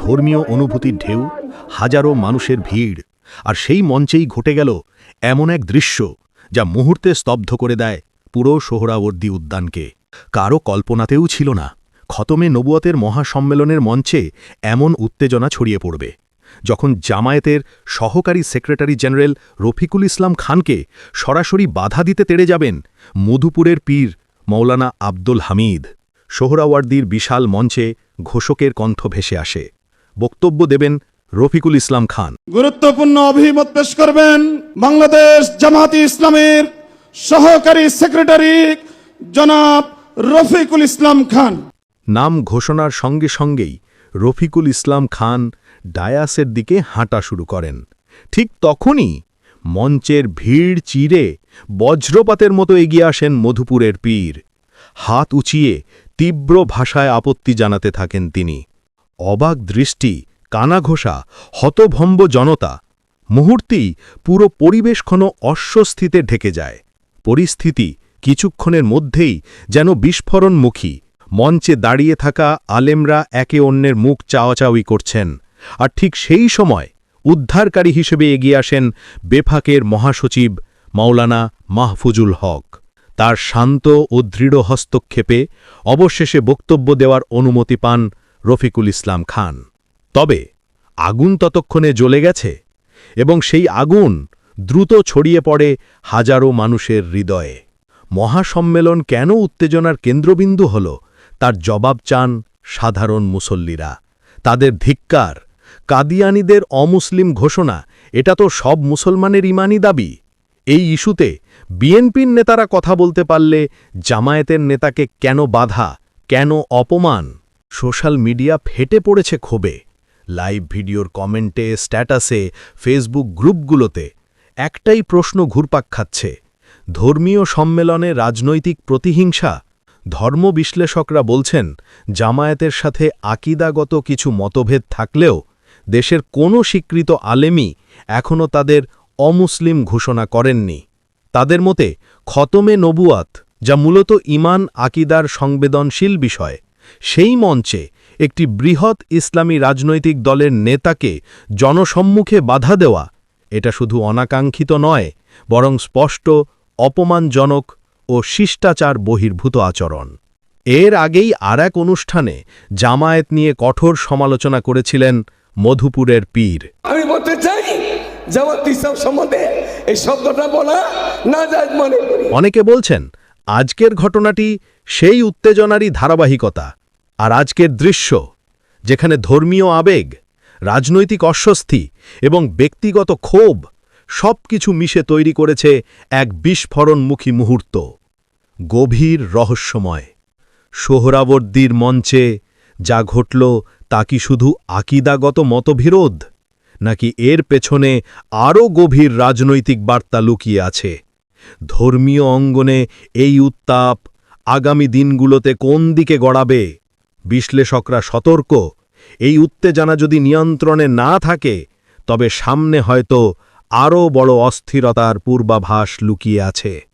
ধর্মীয় অনুভূতির ঢেউ, হাজারো মানুষের ভিড়, আর সেই মঞ্চেই ঘটে গেল এমন এক দৃশ্য যা মুহূর্তে স্তব্ধ করে দেয় পুরো সোহরাবর্দী উদ্যানকে। কারও কল্পনাতেও ছিল না, খতমে নবুয়তের মহাসম্মেলনের মঞ্চে এমন উত্তেজনা ছড়িয়ে পড়বে। যখন জামায়াতের সহকারী সেক্রেটারি জেনারেল রফিকুল ইসলাম খানকে সরাসরি বাধা দিতে তেড়ে যাবেন মধুপুরের পীর মৌলানা আব্দুল হামিদ, সোহরাওয়ার্দির বিশাল মঞ্চে ঘোষকের কণ্ঠ ভেসে আসে। বক্তব্য দেবেন রফিকুল ইসলাম খান। গুরুত্বপূর্ণ অভিমত পেশ করবেন বাংলাদেশ জামাতি ইসলামের সহকারী সেক্রেটারি জনাব রফিকুল ইসলাম খান। নাম ঘোষণার সঙ্গে সঙ্গেই রফিকুল ইসলাম খান ডায়াসের দিকে হাঁটা শুরু করেন। ঠিক তখনই মঞ্চের ভিড় চিরে বজ্রপাতের মতো এগিয়ে আসেন মধুপুরের পীর। হাত উঁচিয়ে তীব্র ভাষায় আপত্তি জানাতে থাকেন তিনি। অবাক দৃষ্টি, কানাঘোষা, হতভম্ব জনতা, মুহূর্তেই পুরো পরিবেশক্ষণ অস্বস্তিতে ঢেকে যায়। পরিস্থিতি কিছুক্ষণের মধ্যেই যেন বিস্ফোরণমুখী, মঞ্চে দাঁড়িয়ে থাকা আলেমরা একে অন্যের মুখ চাওয়াচাওয়ি করছেন, আর ঠিক সেই সময় উদ্ধারকারী হিসেবে এগিয়ে আসেন বেফাকের মহাসচিব মাওলানা মাহফুজুল হক। তার শান্ত ও দৃঢ় হস্তক্ষেপে অবশেষে বক্তব্য দেওয়ার অনুমতি পান রফিকুল ইসলাম খান। তবে আগুন ততক্ষণে জ্বলে গেছে এবং সেই আগুন দ্রুত ছড়িয়ে পড়ে হাজারো মানুষের হৃদয়ে। মহাসম্মেলন কেন উত্তেজনার কেন্দ্রবিন্দু হল, তার জবাব চান সাধারণ মুসল্লিরা। তাদের ধিক্কার, কাদিয়ানিদের অমুসলিম ঘোষণা, এটা তো সব মুসলমানের ইমানি দাবি। এই ইস্যুতে বিএনপির নেতারা কথা বলতে পারলে জামায়াতের নেতাকে কেন বাধা, কেন অপমান? সোশ্যাল মিডিয়া ফেটে পড়েছে ক্ষোভে। লাইভ ভিডিওর কমেন্টে, স্ট্যাটাসে, ফেসবুক গ্রুপগুলোতে একটাই প্রশ্ন ঘুরপাক খাচ্ছে। ধর্মীয় সম্মেলনে রাজনৈতিক প্রতিহিংসা? ধর্ম বিশ্লেষকরা বলছেন, জামায়াতের সাথে আকিদাগত কিছু মতভেদ থাকলেও দেশের কোনো স্বীকৃত আলেমই এখনও তাদের অমুসলিম ঘোষণা করেননি। তাদের মতে, খতমে নবুয়াত, যা মূলত ইমান, আকিদার সংবেদনশীল বিষয় সেই মঞ্চে একটি বৃহৎ ইসলামী রাজনৈতিক দলের নেতাকে জনসম্মুখে বাধা দেওয়া এটা শুধু অনাকাঙ্ক্ষিত নয় বরং স্পষ্ট অপমানজনক ও শিষ্টাচার বহির্ভূত আচরণ। এর আগেই আর এক অনুষ্ঠানে জামায়াত নিয়ে কঠোর সমালোচনা করেছিলেন মধুপুরের পীর। আমি বলতে চাই জামাত ইসলাম সম্বন্ধে এই শব্দটা বলা না যায় মনে অনেকে বলছেন আজকের ঘটনাটি সেই উত্তেজনারই ধারাবাহিকতা আর আজকের দৃশ্য, যেখানে ধর্মীয় আবেগ, রাজনৈতিক অস্বস্তি এবং ব্যক্তিগত ক্ষোভ সব কিছু মিশে তৈরি করেছে এক বিস্ফোরণমুখী মুহূর্ত, গভীর রহস্যময়। সোহরাবর্দির মঞ্চে যা ঘটল তা কি শুধু আকিদাগত মতবিরোধ, নাকি এর পেছনে আরও গভীর রাজনৈতিক বার্তা লুকিয়ে আছে? ধর্মীয় অঙ্গনে এই উত্তাপ আগামী দিনগুলোতে কোন দিকে গড়াবে? বিশ্লেষকরা সতর্ক, এই উত্তেজনা যদি নিয়ন্ত্রণে না থাকে, তবে সামনে হয়তো আরও বড় অস্থিরতার পূর্বাভাস লুকিয়ে আছে।